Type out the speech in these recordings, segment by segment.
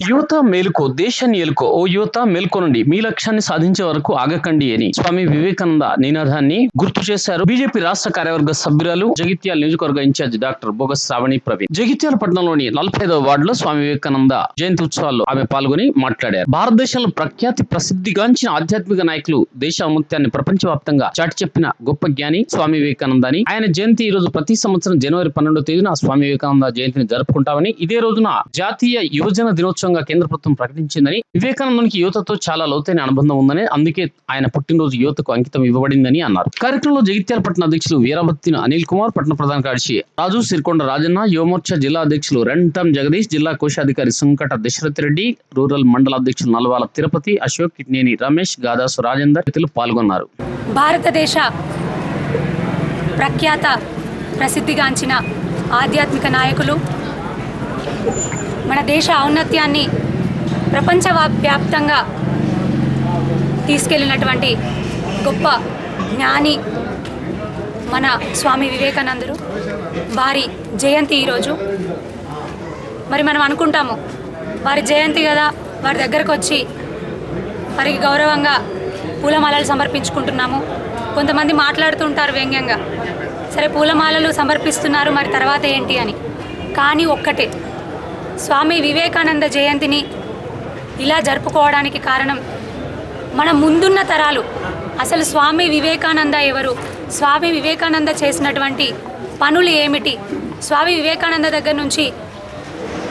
యువత మేలుకో దేశాన్ని ఏలుకో. ఓ యువత మేల్కొనండి. మీ లక్ష్యాన్ని సాధించే వరకు ఆగకండి అని స్వామి వివేకానంద నినాదాన్ని గుర్తు చేశారు. బీజేపీ రాష్ట్ర కార్యవర్గ సభ్యురాలు జగిత్యాల నియోజకవర్గ ఇన్ఛార్జ్ డాక్టర్ బోగస్ శ్రావణి ప్రవీణ్. జగిత్యాల పట్టణంలోని నలభై ఐదవ వార్డులో స్వామి వివేకానంద జయంతి ఉత్సవాల్లో ఆమె పాల్గొని మాట్లాడారు. భారతదేశంలో ప్రఖ్యాతి ప్రసిద్ధిగాంచిన ఆధ్యాత్మిక నాయకులు దేశ ఔన్నత్యాన్ని ప్రపంచవ్యాప్తంగా చాటి చెప్పిన గొప్ప జ్ఞాని స్వామి వివేకానంద అని ఆయన జయంతి ఈ రోజు ప్రతి సంవత్సరం జనవరి పన్నెండో తేదీన స్వామి వివేకానంద జయంతిని జరుపుకుంటామని ఇదే రోజున జాతీయ యువజన దినోత్సవం దినోత్సవంగా కేంద్ర ప్రభుత్వం ప్రకటించిందని వివేకానందనికి యువతతో చాలా లోతైన అనుబంధం ఉందని అందుకే ఆయన పుట్టినరోజు యువతకు అంకితం ఇవ్వబడిందని అన్నారు. కార్యక్రమంలో జగిత్యాల పట్టణ అధ్యక్షులు వీరభత్తిన అనిల్ కుమార్ పట్టణ ప్రధాన కార్యదర్శి రాజు సిరికొండ రాజన్న యువమోర్చా జిల్లా అధ్యక్షులు రెంటం జగదీష్ జిల్లా కోశాధికారి సుంకట దశరథ్ రెడ్డి రూరల్ మండల అధ్యక్షులు నల్వాల తిరుపతి అశోక్ కిట్నేని రమేష్ గాదాసు రాజేందర్ ఇతరులు పాల్గొన్నారు. భారతదేశ ప్రఖ్యాత ప్రసిద్ధిగాంచిన ఆధ్యాత్మిక నాయకులు మన దేశ ఔన్నత్యాన్ని ప్రపంచ వ్యాప్తంగా తీసుకెళ్ళినటువంటి గొప్ప జ్ఞాని మన స్వామి వివేకానందుడు. వారి జయంతి ఈరోజు. మరి మనం అనుకుంటాము వారి జయంతి కదా వారి దగ్గరకు వచ్చి వారికి గౌరవంగా పూలమాలలు సమర్పించుకుంటున్నాము. కొంతమంది మాట్లాడుతుంటారు వ్యంగ్యంగా సరే పూలమాలలు సమర్పిస్తున్నారు మరి తర్వాత ఏంటి అని. కానీ ఒక్కటే స్వామి వివేకానంద జయంతిని ఇలా జరుపుకోవడానికి కారణం మన ముందున్న తరాలు. అసలు స్వామి వివేకానంద ఎవరు? స్వామి వివేకానంద చేసినటువంటి పనులు ఏమిటి? స్వామి వివేకానంద దగ్గర నుంచి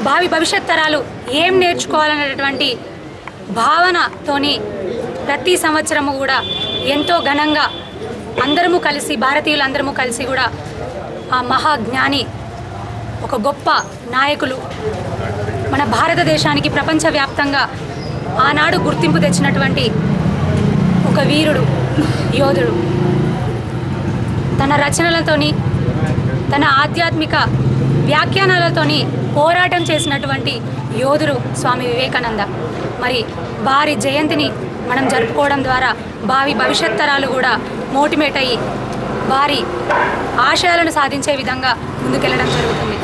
భావి భవిష్యత్ తరాలు ఏం నేర్చుకోవాలనేటటువంటి భావనతోని ప్రతి సంవత్సరము కూడా ఎంతో ఘనంగా అందరము కలిసి భారతీయులందరము కలిసి కూడా ఆ మహాజ్ఞాని ఒక గొప్ప నాయకులు మన భారతదేశానికి ప్రపంచవ్యాప్తంగా ఆనాడు గుర్తింపు తెచ్చినటువంటి ఒక వీరుడు యోధుడు. తన రచనలతోని తన ఆధ్యాత్మిక వ్యాఖ్యానాలతోని పోరాటం చేసినటువంటి యోధుడు స్వామి వివేకానంద. మరి వారి జయంతిని మనం జరుపుకోవడం ద్వారా భావి భవిష్యత్ తరాలు కూడా మోటివేట్ అయ్యి వారి ఆశయాలను సాధించే విధంగా ముందుకెళ్ళడం జరుగుతుంది.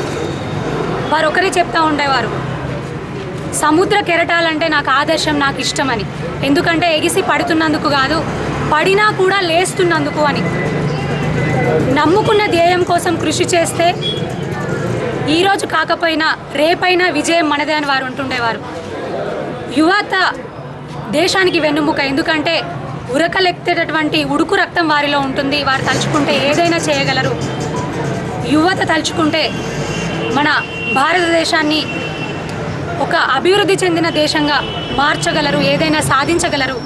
వారు ఒకరే చెప్తా ఉండేవారు సముద్ర కెరటాలంటే నాకు ఆదర్శం నాకు ఇష్టమని. ఎందుకంటే ఎగిసి పడుతున్నందుకు కాదు పడినా కూడా లేస్తున్నందుకు అని. నమ్ముకున్న ధ్యేయం కోసం కృషి చేస్తే ఈరోజు కాకపోయినా రేపైనా విజయం మనదే అని వారు ఉంటుండేవారు యువత దేశానికి వెన్నుముక ఎందుకంటే ఉరకలెక్తేటటువంటి ఉడుకు రక్తం వారిలో ఉంటుంది. వారు తలుచుకుంటే ఏదైనా చేయగలరు. యువత తలుచుకుంటే మన భారతదేశాన్ని ఒక అభివృద్ధి చెందిన దేశంగా మార్చగలరు ఏదైనా సాధించగలరు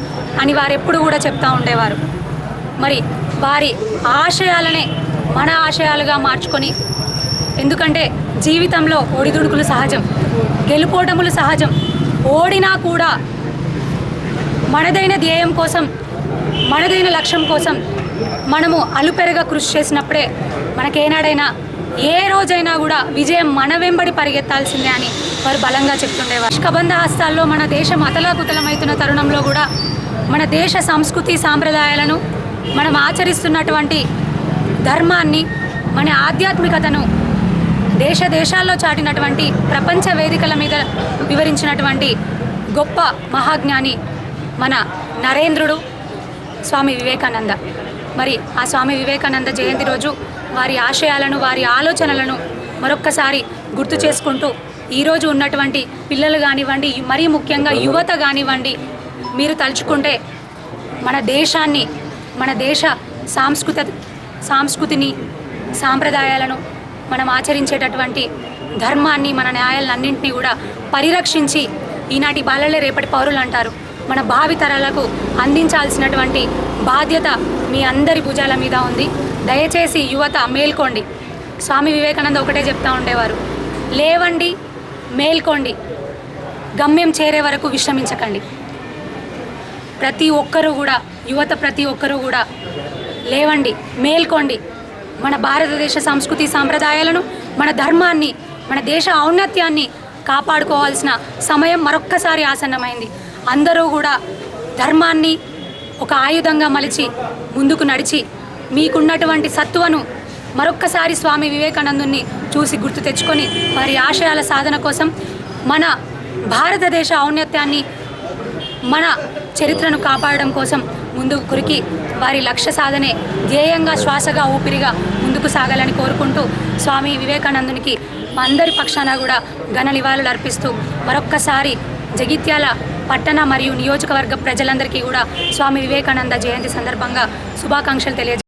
అని వారు ఎప్పుడు కూడా చెప్తూ ఉండేవారు. మరి వారి ఆశయాలనే మన ఆశయాలుగా మార్చుకొని ఎందుకంటే జీవితంలో ఒడిదుడుకులు సహజం గెలుపోటములు సహజం ఓడినా కూడా మనదైన ధ్యేయం కోసం మనదైన లక్ష్యం కోసం మనము అలుపెరగా కృషి చేసినప్పుడే మనకేనాడైనా ఏ రోజైనా కూడా విజయం మన వెంబడి పరిగెత్తాల్సిందే అని వారు బలంగా చెప్తుండేవారు. కబంధ హస్తాల్లో మన దేశం అతలాకుతలమవుతున్న తరుణంలో కూడా మన దేశ సంస్కృతి సాంప్రదాయాలను మనం ఆచరిస్తున్నటువంటి ధర్మాన్ని మన ఆధ్యాత్మికతను దేశ దేశాల్లో చాటినటువంటి ప్రపంచ వేదికల మీద వివరించినటువంటి గొప్ప మహాజ్ఞాని మన నరేంద్రుడు. స్వామి వివేకానంద. మరి ఆ స్వామి వివేకానంద జయంతి రోజు వారి ఆశయాలను వారి ఆలోచనలను మరొక్కసారి గుర్తు చేసుకుంటూ ఈరోజు ఉన్నటువంటి పిల్లలు కానివ్వండి మరీ ముఖ్యంగా యువత కానివ్వండి మీరు తలుచుకుంటే మన దేశాన్ని మన దేశ సాంస్కృత సాంస్కృతిని సాంప్రదాయాలను మనం ఆచరించేటటువంటి ధర్మాన్ని మన న్యాయాలన్నింటినీ కూడా పరిరక్షించి ఈనాటి బాలలే రేపటి పౌరులు అంటారు మన భావితరాలకు అందించాల్సినటువంటి బాధ్యత మీ అందరి భుజాల మీద ఉంది. దయచేసి యువత మేల్కోండి. స్వామి వివేకానంద ఒకటే చెప్తా ఉండేవారు. లేవండి మేల్కోండి. గమ్యం చేరే వరకు విశ్రమించకండి. ప్రతి ఒక్కరూ కూడా యువత ప్రతి ఒక్కరూ కూడా లేవండి మేల్కోండి. మన భారతదేశ సంస్కృతి సాంప్రదాయాలను మన ధర్మాన్ని మన దేశ ఔన్నత్యాన్ని కాపాడుకోవాల్సిన సమయం మరొక్కసారి ఆసన్నమైంది. అందరూ కూడా ధర్మాన్ని ఒక ఆయుధంగా మలిచి ముందుకు నడిచి మీకున్నటువంటి సత్వను మరొక్కసారి స్వామి వివేకానందుని చూసి గుర్తు తెచ్చుకొని వారి ఆశయాల సాధన కోసం మన భారతదేశ ఔన్నత్యాన్ని మన చరిత్రను కాపాడడం కోసం ముందుకు కురికి వారి లక్ష్య సాధనే ధ్యేయంగా శ్వాసగా ఊపిరిగా ముందుకు సాగాలని కోరుకుంటూ స్వామి వివేకానందునికి అందరి పక్షాన కూడా ఘన నివాళులు అర్పిస్తూ మరొక్కసారి జగిత్యాల పట్టణ మరియు నియోజకవర్గ ప్రజలందరికీ కూడా స్వామి వివేకానంద జయంతి సందర్భంగా శుభాకాంక్షలు తెలియజే